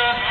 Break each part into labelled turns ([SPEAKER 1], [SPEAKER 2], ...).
[SPEAKER 1] America.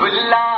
[SPEAKER 1] गुल्ला